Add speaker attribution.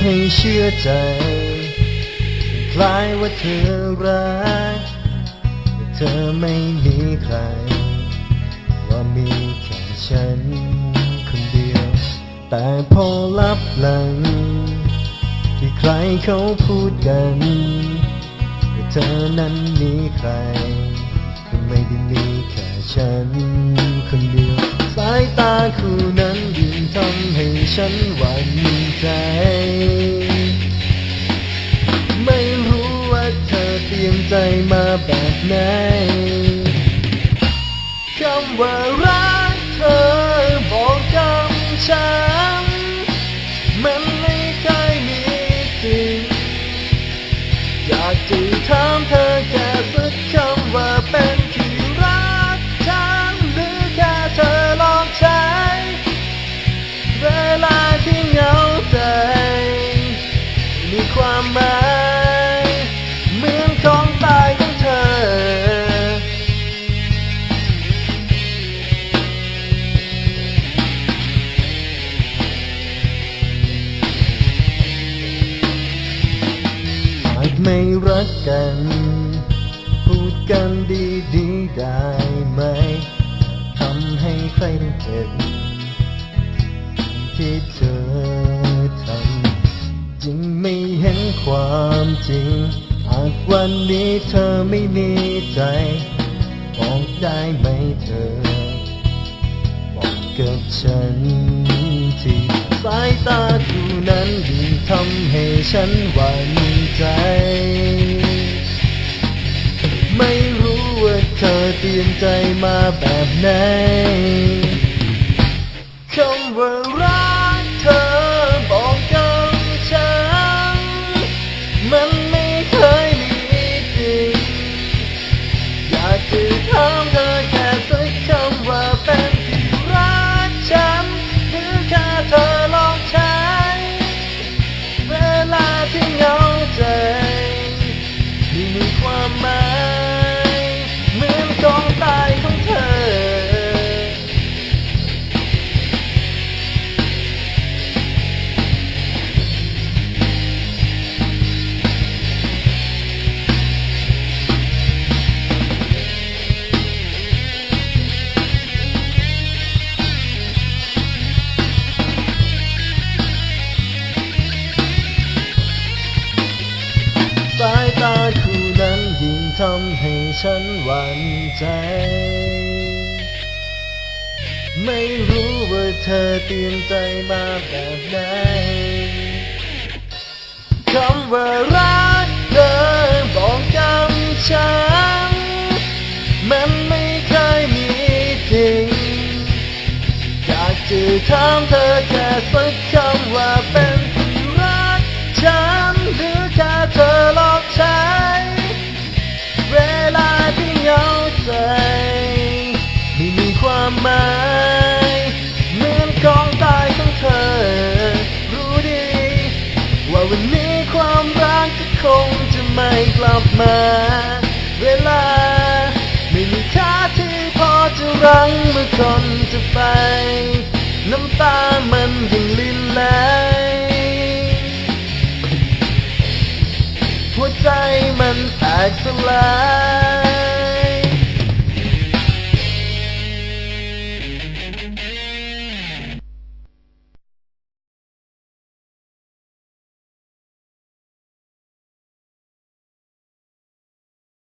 Speaker 1: ให้เชื่อใจคล้ายว่าเธอรักแต่เธอไม่มีใคร ว่ามีแค่ฉันคนเดียว แต่พอลับหลัง ที่ใครเขาพูดกันว่าเธอนั้นมีใครก็ไม่ได้มีแค่ฉันคนเดียว สายตาคู่นั้นยิ่ง ทำให้ฉันหวั่นใจ ไม่รู้ว่าเธอเตรียมใจมาแบบไหนคำว่ารัก ความหมายเหมือนของตายของเธอ หากไม่รักกัน พูดกันดีๆได้ไหมทำให้ใครต้องเจ็บที่ ความจริง หากวันนี้เธอไม่มีใจบอกได้ไหมเธอ บอกกับฉันทีสายตาคู่นั้นยิ่งทำให้ฉันหวั่นใจ ไม่รู้ว่าเธอเตรียมใจมาแบบไหนคำว่า อย ฉันหวั่นใจ ไม่รู้ว่าเธอเตรียมใจมาแบบไหนคำว่ารักเธอบอกกับฉัน มันไม่เคยมีจริงอยากจะถามเธอแค่สักคำว่าเป็น คงจะไม่กลับมา เวลา ไม่มีค่าที่พอจะรั้งเมื่อคนจะไป น้ำตามันยังลินไหลหัวใจมันแตกสลาย